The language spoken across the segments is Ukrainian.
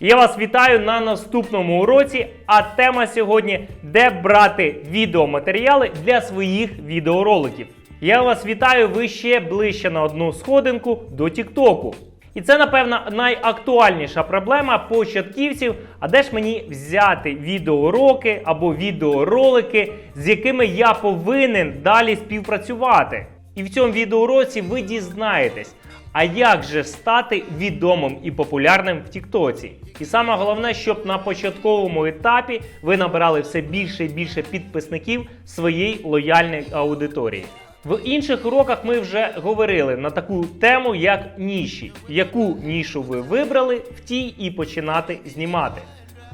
Я вас вітаю на наступному уроці. А тема сьогодні де брати відеоматеріали для своїх відеороликів. Я вас вітаю, ви ще ближче на одну сходинку до Тіктоку. І це, напевно, найактуальніша проблема початківців. А де ж мені взяти відеоуроки або відеоролики, з якими я повинен далі співпрацювати? І в цьому відеоуроці ви дізнаєтесь, а як же стати відомим і популярним в Тіктоці? І саме головне, щоб на початковому етапі ви набирали все більше і більше підписників своєї лояльної аудиторії. В інших уроках ми вже говорили на таку тему, як ніші. Яку нішу ви вибрали, в тій і починати знімати.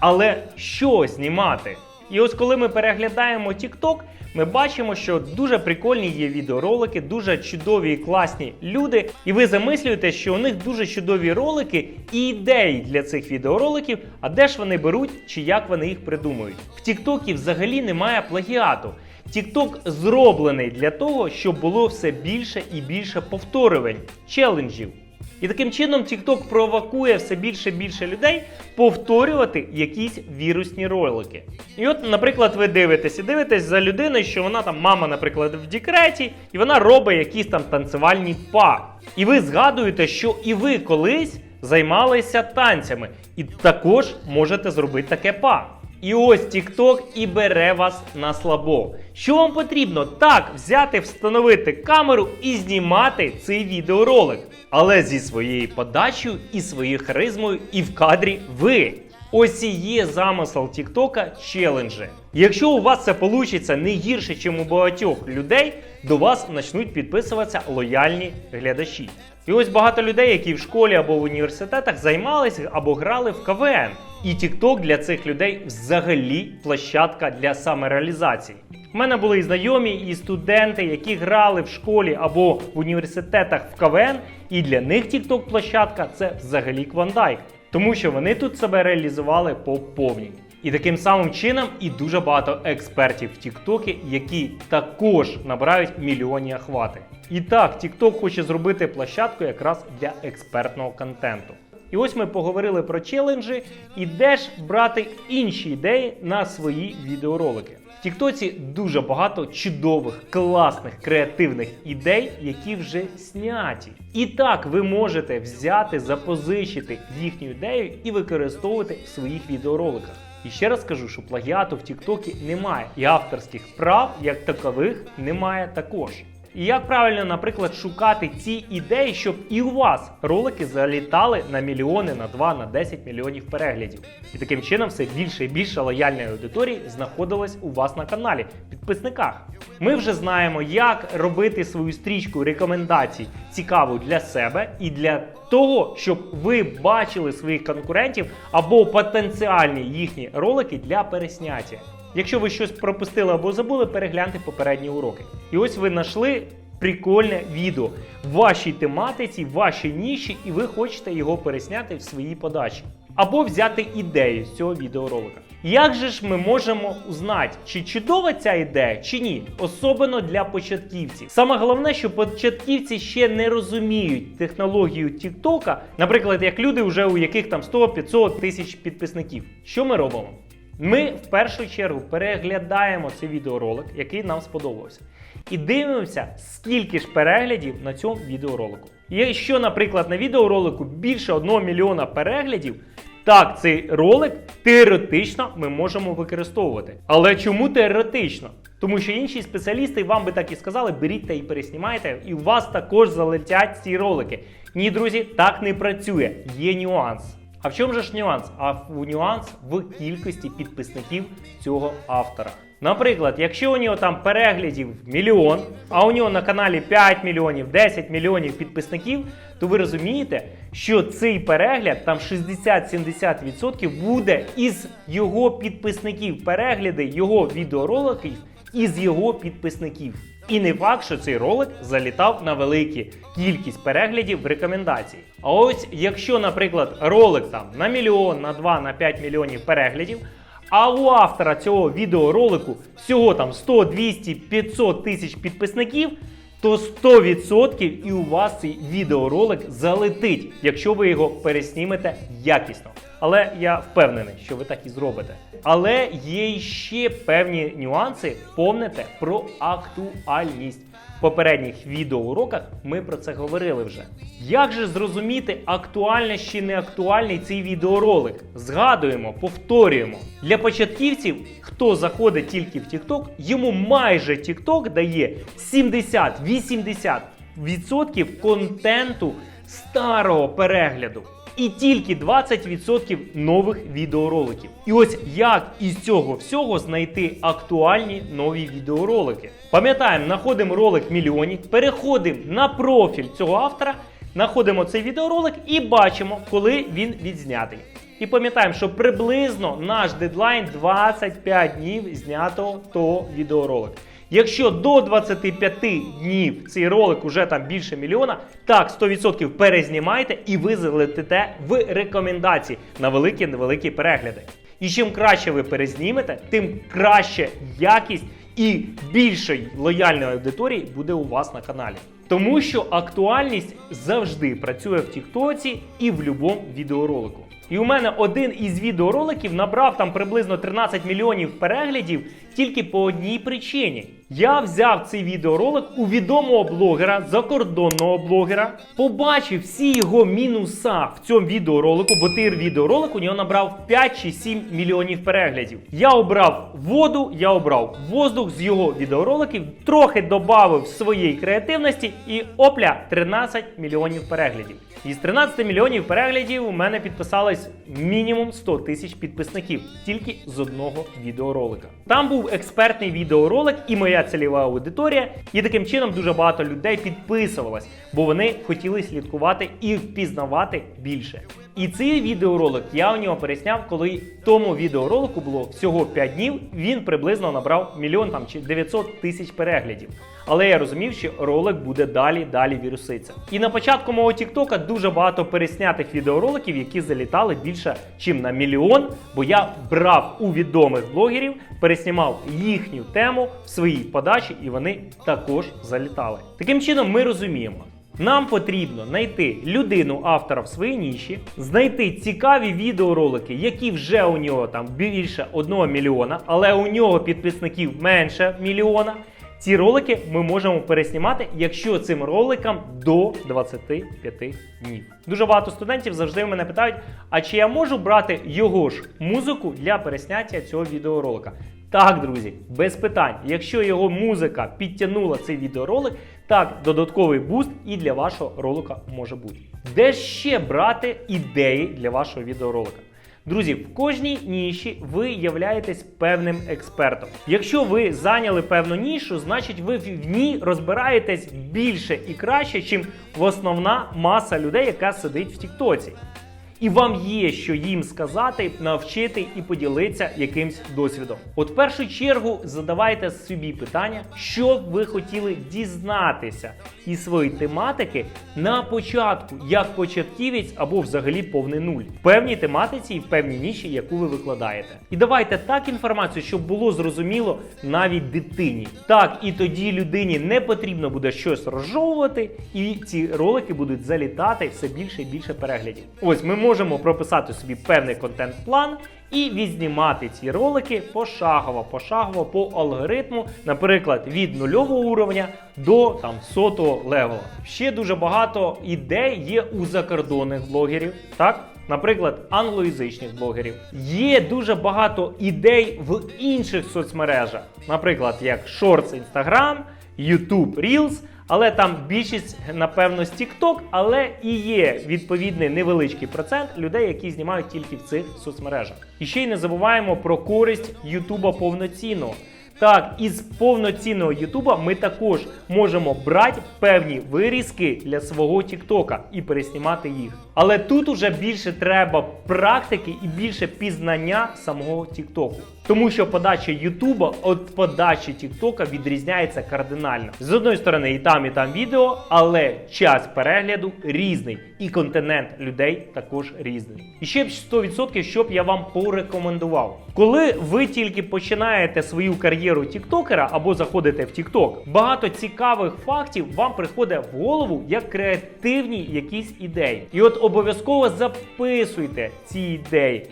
Але що знімати? І ось коли ми переглядаємо TikTok, ми бачимо, що дуже прикольні є відеоролики, дуже чудові і класні люди. І ви замислюєте, що у них дуже чудові ролики і ідеї для цих відеороликів. А де ж вони беруть чи як вони їх придумують? В TikTok взагалі немає плагіату. TikTok зроблений для того, щоб було все більше і більше повторювань, челенджів. І таким чином TikTok провокує все більше і більше людей повторювати якісь вірусні ролики. І от, наприклад, ви дивитесь і дивитесь за людиною, що вона там мама, наприклад, в декреті, і вона робить якісь там танцювальні па. І ви згадуєте, що і ви колись займалися танцями, і також можете зробити таке па. І ось TikTok і бере вас на слабо. Що вам потрібно? Так, взяти, встановити камеру і знімати цей відеоролик. Але зі своєю подачею і своєю харизмою, і в кадрі ви. Ось і є замисел Тіктока челенджі. Якщо у вас це вийде не гірше, ніж у багатьох людей, до вас почнуть підписуватися лояльні глядачі. І ось багато людей, які в школі або в університетах займалися або грали в КВН. І TikTok для цих людей взагалі площадка для самореалізації. У мене були і знайомі, і студенти, які грали в школі або в університетах в КВН, і для них TikTok площадка це взагалі квандайк, тому що вони тут себе реалізували по повній. І таким самим чином і дуже багато експертів в Тіктокі, які також набирають мільйонні охвати. І так, TikTok хоче зробити площадку якраз для експертного контенту. І ось ми поговорили про челенджі і де ж брати інші ідеї на свої відеоролики. В Тіктоці дуже багато чудових, класних, креативних ідей, які вже зняті. І так ви можете взяти, запозичити їхню ідею і використовувати в своїх відеороликах. І ще раз скажу, що плагіату в Тіктокі немає, і авторських прав як такових немає також. І як правильно, наприклад, шукати ці ідеї, щоб і у вас ролики залітали на мільйони, на 2, на 10 мільйонів переглядів. І таким чином все більше і більше лояльної аудиторії знаходилось у вас на каналі, підписниках. Ми вже знаємо, як робити свою стрічку рекомендацій цікаву для себе і для того, щоб ви бачили своїх конкурентів або потенціальні їхні ролики для пересняття. Якщо ви щось пропустили або забули, перегляньте попередні уроки. І ось ви знайшли прикольне відео в вашій тематиці, в вашій ніші, і ви хочете його пересняти в своїй подачі. Або взяти ідею з цього відеоролика. Як же ж ми можемо узнати, чи чудова ця ідея, чи ні, особливо для початківців. Саме головне, що початківці ще не розуміють технологію TikTok, наприклад, як люди, вже у яких там 100-500 тисяч підписників. Що ми робимо? Ми в першу чергу переглядаємо цей відеоролик, який нам сподобався, і дивимося, скільки ж переглядів на цьому відеоролику. Якщо, наприклад, на відеоролику більше 1 мільйона переглядів, так, цей ролик теоретично ми можемо використовувати. Але чому теоретично? Тому що інші спеціалісти вам би так і сказали, беріть та і переснімайте, і у вас також залетять ці ролики. Ні, друзі, так не працює. Є нюанс. А в чому ж нюанс? А в нюанс в кількості підписників цього автора. Наприклад, якщо у нього там переглядів мільйон, а у нього на каналі 5 мільйонів, 10 мільйонів підписників, то ви розумієте, що цей перегляд там 60-70% буде із його підписників, перегляди його відеороликів із його підписників. І не факт, що цей ролик залітав на велику кількість переглядів в рекомендації. А ось якщо, наприклад, ролик там на мільйон, на 2, на 5 мільйонів переглядів, а у автора цього відеоролику всього там 100, 200, 500 тисяч підписників, то 100% і у вас цей відеоролик залетить, якщо ви його переснімете якісно. Але я впевнений, що ви так і зробите. Але є ще певні нюанси. Помните про актуальність. В попередніх відеоуроках ми про це говорили вже. Як же зрозуміти, актуальний чи не актуальний цей відеоролик? Згадуємо, повторюємо. Для початківців, хто заходить тільки в TikTok, йому майже TikTok дає 70-80% контенту старого перегляду. І тільки 20% нових відеороликів. І ось як із цього всього знайти актуальні нові відеоролики. Пам'ятаємо, знаходимо ролик мільйонів, переходимо на профіль цього автора, знаходимо цей відеоролик і бачимо, коли він відзнятий. І пам'ятаємо, що приблизно наш дедлайн 25 днів знятого того відеоролика. Якщо до 25 днів цей ролик уже там більше мільйона, так 100% перезнімайте і ви залетите в рекомендації на великі невеликі перегляди. І чим краще ви перезнімете, тим краще якість і більшої лояльної аудиторії буде у вас на каналі. Тому що актуальність завжди працює в Тіктоці і в будь-якому відеоролику. І у мене один із відеороликів набрав там приблизно 13 мільйонів переглядів тільки по одній причині. Я взяв цей відеоролик у відомого блогера, закордонного блогера, побачив всі його мінуса в цьому відеоролику, бо тир відеоролик у нього набрав 5 чи 7 мільйонів переглядів. Я обрав воду, я обрав воздух з його відеороликів, трохи додав своєї креативності і опля 13 мільйонів переглядів. Із 13 мільйонів переглядів у мене підписалось мінімум 100 тисяч підписників тільки з одного відеоролика. Там був експертний відеоролик і моя цільова аудиторія, і таким чином дуже багато людей підписувалось, бо вони хотіли слідкувати і впізнавати більше. І цей відеоролик я у нього пересняв, коли тому відеоролику було всього 5 днів. Він приблизно набрав мільйон там чи 900 тисяч переглядів. Але я розумів, що ролик буде далі далі віруситися. І на початку мого Тіктока дуже багато переснятих відеороликів, які залітали більше, чим на мільйон. Бо я брав у відомих блогерів, переснімав їхню тему в своїй подачі, і вони також залітали. Таким чином, ми розуміємо. Нам потрібно знайти людину автора в своїй ніші, знайти цікаві відеоролики, які вже у нього там більше 1 мільйона, але у нього підписників менше мільйона. Ці ролики ми можемо переснімати, якщо цим роликам до 25 днів. Дуже багато студентів завжди мене питають: а чи я можу брати його ж музику для пересняття цього відеоролика? Так, друзі, без питань. Якщо його музика підтягнула цей відеоролик, так, додатковий буст і для вашого ролика може бути. Де ще брати ідеї для вашого відеоролика? Друзі, в кожній ніші ви являєтесь певним експертом. Якщо ви зайняли певну нішу, значить ви в ній розбираєтесь більше і краще, ніж основна маса людей, яка сидить в Тіктоці. І вам є що їм сказати, навчити і поділитися якимсь досвідом. От в першу чергу задавайте собі питання, що ви хотіли дізнатися із своєї тематики на початку, як початківець або взагалі повний нуль, в певній тематиці і в певній ніші, яку ви викладаєте. І давайте так інформацію, щоб було зрозуміло навіть дитині. Так, і тоді людині не потрібно буде щось розжовувати, і ці ролики будуть залітати все більше і більше переглядів. Ось ми можемо прописати собі певний контент-план. І відзнімати ці ролики пошагово, пошагово по алгоритму, наприклад, від нульового уровня до там сотого левела. Ще дуже багато ідей є у закордонних блогерів, так? Наприклад, англоязичних блогерів. Є дуже багато ідей в інших соцмережах, наприклад, як Shorts Instagram, YouTube Reels. Але там більшість, напевно, з TikTok, але і є відповідний невеличкий процент людей, які знімають тільки в цих соцмережах. І ще й не забуваємо про користь Ютуба повноцінного. Так, із повноцінного Ютуба ми також можемо брати певні вирізки для свого Тіктока і переснімати їх. Але тут уже більше треба практики і більше пізнання самого Тіктоку. Тому що подача Ютуба від подачі Тіктока відрізняється кардинально. З одної сторони, і там, і там відео, але час перегляду різний, і континент людей також різний. І ще б 100%, що б я вам порекомендував. Коли ви тільки починаєте свою кар'єру тіктокера або заходите в Тікток, багато цікавих фактів вам приходить в голову як креативні якісь ідеї. І от обов'язково записуйте ці ідеї.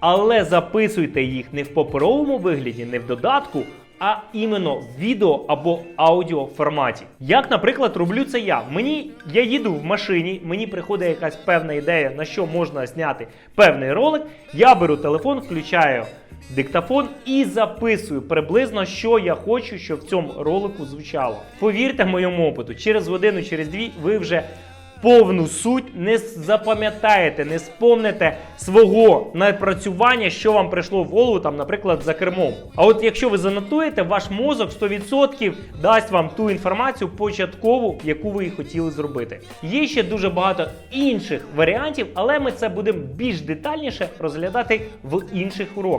Але записуйте їх не в паперовому вигляді, не в додатку, а іменно в відео або аудіо форматі. Як, наприклад, роблю це я. Мені я їду в машині, мені приходить якась певна ідея, на що можна зняти певний ролик. Я беру телефон, включаю диктофон і записую приблизно, що я хочу, щоб в цьому ролику звучало. Повірте моєму опиту, через годину, через дві ви вже повну суть не запам'ятаєте, не спомните свого напрацювання, що вам прийшло в голову, там, наприклад, за кермом. А от якщо ви занотуєте, ваш мозок 100% дасть вам ту інформацію початкову, яку ви і хотіли зробити. Є ще дуже багато інших варіантів, але ми це будемо більш детальніше розглядати в інших уроках.